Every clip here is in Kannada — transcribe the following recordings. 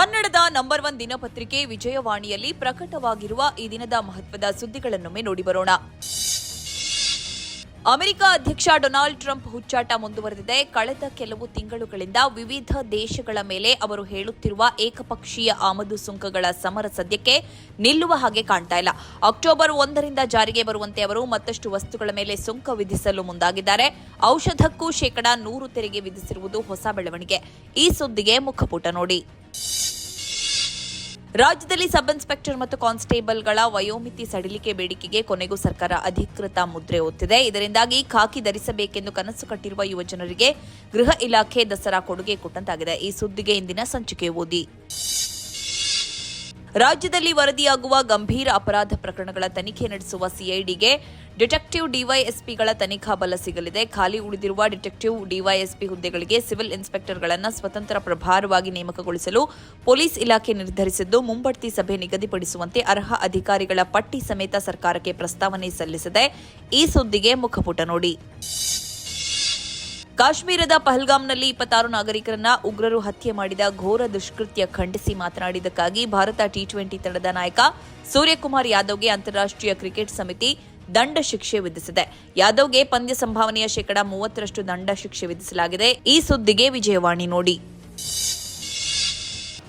ಕನ್ನಡದ ನಂಬರ್ ಒನ್ ದಿನಪತ್ರಿಕೆ ವಿಜಯವಾಣಿಯಲ್ಲಿ ಪ್ರಕಟವಾಗಿರುವ ಈ ದಿನದ ಮಹತ್ವದ ಸುದ್ದಿಗಳನ್ನೊಮ್ಮೆ ನೋಡಿ ಬರೋಣ. ಅಮೆರಿಕ ಅಧ್ಯಕ್ಷ ಡೊನಾಲ್ಡ್ ಟ್ರಂಪ್ ಹುಚ್ಚಾಟ ಮುಂದುವರೆದಿದೆ. ಕಳೆದ ಕೆಲವು ತಿಂಗಳುಗಳಿಂದ ವಿವಿಧ ದೇಶಗಳ ಮೇಲೆ ಅವರು ಹೇಳುತ್ತಿರುವ ಏಕಪಕ್ಷೀಯ ಆಮದು ಸುಂಕಗಳ ಸಮರ ಸದ್ಯಕ್ಕೆ ನಿಲ್ಲುವ ಹಾಗೆ ಕಾಣ್ತಾ ಇಲ್ಲ. ಅಕ್ಟೋಬರ್ ಒಂದರಿಂದ ಜಾರಿಗೆ ಬರುವಂತೆ ಅವರು ಮತ್ತಷ್ಟು ವಸ್ತುಗಳ ಮೇಲೆ ಸುಂಕ ವಿಧಿಸಲು ಮುಂದಾಗಿದ್ದಾರೆ. ಔಷಧಕ್ಕೂ ಶೇಕಡಾ ನೂರು ತೆರಿಗೆ ವಿಧಿಸಿರುವುದು ಹೊಸ ಬೆಳವಣಿಗೆ. ಈ ಸುದ್ದಿಗೆ ಮುಖಪುಟ ನೋಡಿ. ರಾಜ್ಯದಲ್ಲಿ ಸಬ್ ಇನ್ಸ್ಪೆಕ್ಟರ್ ಮತ್ತು ಕಾನ್ಸ್ಟೇಬಲ್ಗಳ ವಯೋಮಿತಿ ಸಡಿಲಿಕೆ ಬೇಡಿಕೆಗೆ ಕೊನೆಗೂ ಸರ್ಕಾರ ಅಧಿಕೃತ ಮುದ್ರೆ ಒತ್ತಿದೆ. ಇದರಿಂದಾಗಿ ಖಾಕಿ ಧರಿಸಬೇಕೆಂದು ಕನಸು ಕಟ್ಟಿರುವ ಯುವಜನರಿಗೆ ಗೃಹ ಇಲಾಖೆ ದಸರಾ ಕೊಡುಗೆ ಕೊಟ್ಟಂತಾಗಿದೆ. ಈ ಸುದ್ದಿಗೆ ಇಂದಿನ ಸಂಚಿಕೆ ಓದಿ. ರಾಜ್ಯದಲ್ಲಿ ವರದಿಯಾಗುವ ಗಂಭೀರ ಅಪರಾಧ ಪ್ರಕರಣಗಳ ತನಿಖೆ ನಡೆಸುವ ಸಿಐಡಿಗೆ ಡಿಟೆಕ್ಟಿವ್ ಡಿವೈಎಸ್ಪಿಗಳ ತನಿಖಾ ಬಲ ಸಿಗಲಿದೆ. ಖಾಲಿ ಉಳಿದಿರುವ ಡಿಟೆಕ್ಟಿವ್ ಡಿವೈಎಸ್ಪಿ ಹುದ್ದೆಗಳಿಗೆ ಸಿವಿಲ್ ಇನ್ಸ್ಪೆಕ್ಟರ್ಗಳನ್ನು ಸ್ವತಂತ್ರ ಪ್ರಭಾರವಾಗಿ ನೇಮಕಗೊಳಿಸಲು ಪೊಲೀಸ್ ಇಲಾಖೆ ನಿರ್ಧರಿಸಿದ್ದು, ಮುಂಬಡ್ತಿ ಸಭೆ ನಿಗದಿಪಡಿಸುವಂತೆ ಅರ್ಹ ಅಧಿಕಾರಿಗಳ ಪಟ್ಟಿ ಸಮೇತ ಸರ್ಕಾರಕ್ಕೆ ಪ್ರಸ್ತಾವನೆ ಸಲ್ಲಿಸಿದೆ. ಈ ಸುದ್ದಿಗೆ ಮುಖಪುಟ ನೋಡಿ. ಕಾಶ್ಮೀರದ ಪಹಲ್ಗಾಮ್ನಲ್ಲಿ ಇಪ್ಪತ್ತಾರು ನಾಗರಿಕರನ್ನ ಉಗ್ರರು ಹತ್ಯೆ ಮಾಡಿದ ಘೋರ ದುಷ್ಕೃತ್ಯ ಖಂಡಿಸಿ ಮಾತನಾಡಿದ್ದಕ್ಕಾಗಿ ಭಾರತ ಟಿ ಟ್ವೆಂಟಿ ತಂಡದ ನಾಯಕ ಸೂರ್ಯಕುಮಾರ್ ಯಾದವ್ಗೆ ಅಂತಾರಾಷ್ಟ್ರೀಯ ಕ್ರಿಕೆಟ್ ಸಮಿತಿ ದಂಡ ಶಿಕ್ಷೆ ವಿಧಿಸಿದೆ. ಯಾದವ್ಗೆ ಪಂದ್ಯ ಸಂಭಾವನೆಯ ಶೇಕಡಾ ಮೂವತ್ತರಷ್ಟು ದಂಡ ಶಿಕ್ಷೆ ವಿಧಿಸಲಾಗಿದೆ. ಈ ಸುದ್ದಿಗೆ ವಿಜಯವಾಣಿ ನೋಡಿ.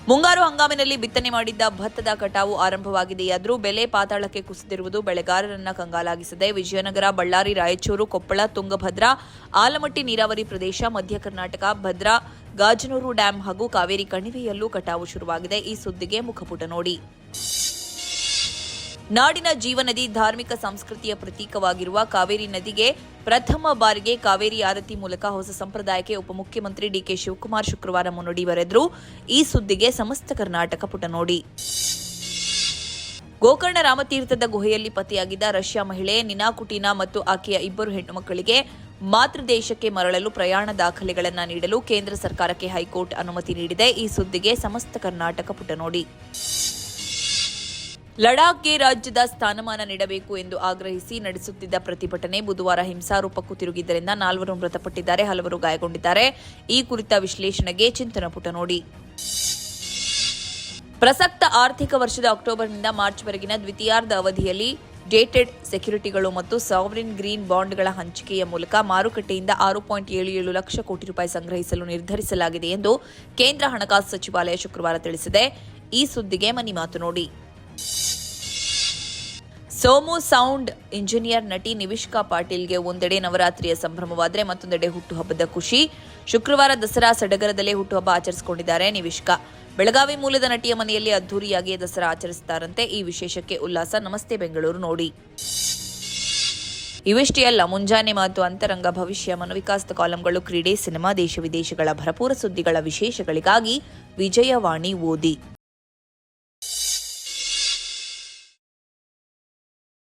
ಮುಂಗಾರು ಹಂಗಾಮಿನಲ್ಲಿ ಬಿತ್ತನೆ ಮಾಡಿದ್ದ ಭತ್ತದ ಕಟಾವು ಆರಂಭವಾಗಿದೆಯಾದರೂ ಬೆಲೆ ಪಾತಾಳಕ್ಕೆ ಕುಸಿದಿರುವುದು ಬೆಳೆಗಾರರನ್ನ ಕಂಗಾಲಾಗಿಸಿದೆ. ವಿಜಯನಗರ, ಬಳ್ಳಾರಿ, ರಾಯಚೂರು, ಕೊಪ್ಪಳ, ತುಂಗಭದ್ರಾ, ಆಲಮಟ್ಟಿ, ನೀರಾವರಿ ಪ್ರದೇಶ, ಮಧ್ಯ ಕರ್ನಾಟಕ, ಭದ್ರಾ, ಗಾಜನೂರು ಡ್ಯಾಂ ಹಾಗೂ ಕಾವೇರಿ ಕಣಿವೆಯಲ್ಲೂ ಕಟಾವು ಶುರುವಾಗಿದೆ. ಈ ಸುದ್ದಿಗೆ ಮುಖಪುಟ ನೋಡಿ. ನಾಡಿನ ಜೀವನದಿ ಧಾರ್ಮಿಕ ಸಂಸ್ಕೃತಿಯ ಪ್ರತೀಕವಾಗಿರುವ ಕಾವೇರಿ ನದಿಗೆ ಪ್ರಥಮ ಬಾರಿಗೆ ಕಾವೇರಿ ಆರತಿ ಮೂಲಕ ಹೊಸ ಸಂಪ್ರದಾಯಕ್ಕೆ ಉಪಮುಖ್ಯಮಂತ್ರಿ ಡಿಕೆ ಶಿವಕುಮಾರ್ ಶುಕ್ರವಾರ ಮುನ್ನುಡಿ ಬರೆದ್ರು. ಈ ಸುದ್ದಿಗೆ ಸಮಸ್ತ ಕರ್ನಾಟಕ ಪುಟ ನೋಡಿ. ಗೋಕರ್ಣ ರಾಮತೀರ್ಥದ ಗುಹೆಯಲ್ಲಿ ಪತಿಯಾಗಿದ್ದ ರಷ್ಯಾ ಮಹಿಳೆ ನಿನಾ ಕುಟೀನಾ ಮತ್ತು ಆಕೆಯ ಇಬ್ಬರು ಹೆಣ್ಣು ಮಕ್ಕಳಿಗೆ ಮಾತೃದೇಶಕ್ಕೆ ಮರಳಲು ಪ್ರಯಾಣ ದಾಖಲೆಗಳನ್ನು ನೀಡಲು ಕೇಂದ್ರ ಸರ್ಕಾರಕ್ಕೆ ಹೈಕೋರ್ಟ್ ಅನುಮತಿ ನೀಡಿದೆ. ಈ ಸುದ್ದಿಗೆ ಸಮಸ್ತ ಕರ್ನಾಟಕ ಪುಟ ನೋಡಿ. ಲಡಾಖ್ಗೆ ರಾಜ್ಯದ ಸ್ಥಾನಮಾನ ನೀಡಬೇಕು ಎಂದು ಆಗ್ರಹಿಸಿ ನಡೆಸುತ್ತಿದ್ದ ಪ್ರತಿಭಟನೆ ಬುಧವಾರ ಹಿಂಸಾರೂಪಕ್ಕೂ ತಿರುಗಿದ್ದರಿಂದ ನಾಲ್ವರು ಮೃತಪಟ್ಟಿದ್ದಾರೆ, ಹಲವರು ಗಾಯಗೊಂಡಿದ್ದಾರೆ. ಈ ಕುರಿತ ವಿಶ್ಲೇಷಣೆಗೆ ಚಿಂತನ ಪುಟ ನೋಡಿ. ಪ್ರಸಕ್ತ ಆರ್ಥಿಕ ವರ್ಷದ ಅಕ್ಟೋಬರ್ನಿಂದ ಮಾರ್ಚ್ವರೆಗಿನ ದ್ವಿತೀಯಾರ್ಧ ಅವಧಿಯಲ್ಲಿ ಡೇಟೆಡ್ ಸೆಕ್ಯುರಿಟಿಗಳು ಮತ್ತು ಸಾವರಿನ್ ಗ್ರೀನ್ ಬಾಂಡ್ಗಳ ಹಂಚಿಕೆಯ ಮೂಲಕ ಮಾರುಕಟ್ಟೆಯಿಂದ ಆರು ಪಾಯಿಂಟ್ ಏಳು ಏಳು ಲಕ್ಷ ಕೋಟಿ ರೂಪಾಯಿ ಸಂಗ್ರಹಿಸಲು ನಿರ್ಧರಿಸಲಾಗಿದೆ ಎಂದು ಕೇಂದ್ರ ಹಣಕಾಸು ಸಚಿವಾಲಯ ಶುಕ್ರವಾರ ತಿಳಿಸಿದೆ. ಈ ಸುದ್ದಿಗೆ ಮನಿ ಮಾತು ನೋಡಿ. ಸೋಮು ಸೌಂಡ್ ಇಂಜಿನಿಯರ್ ನಟಿ ನಿವಿಷ್ಕಾ ಪಾಟೀಲ್ಗೆ ಒಂದೆಡೆ ನವರಾತ್ರಿಯ ಸಂಭ್ರಮವಾದರೆ ಮತ್ತೊಂದೆಡೆ ಹುಟ್ಟುಹಬ್ಬದ ಖುಷಿ. ಶುಕ್ರವಾರ ದಸರಾ ಸಡಗರದಲ್ಲೇ ಹುಟ್ಟುಹಬ್ಬ ಆಚರಿಸಿಕೊಂಡಿದ್ದಾರೆ ನಿವಿಷ್ಕಾ. ಬೆಳಗಾವಿ ಮೂಲದ ನಟಿಯ ಮನೆಯಲ್ಲಿ ಅದ್ದೂರಿಯಾಗಿ ದಸರಾ ಆಚರಿಸುತ್ತಾರಂತೆ. ಈ ವಿಶೇಷಕ್ಕೆ ಉಲ್ಲಾಸ. ನಮಸ್ತೆ ಬೆಂಗಳೂರು ನೋಡಿ. ಇವಿಷ್ಟೇ ಅಲ್ಲ, ಮುಂಜಾನೆ ಮಾತು ಅಂತರಂಗ ಭವಿಷ್ಯ ಮನೋವಿಕಾಸದ ಕಾಲಂಗಳು ಕ್ರೀಡೆ, ಸಿನಿಮಾ, ದೇಶ ವಿದೇಶಗಳ ಭರಪೂರ ಸುದ್ದಿಗಳ ವಿಶೇಷಗಳಿಗಾಗಿ ವಿಜಯವಾಣಿ ಓದಿ.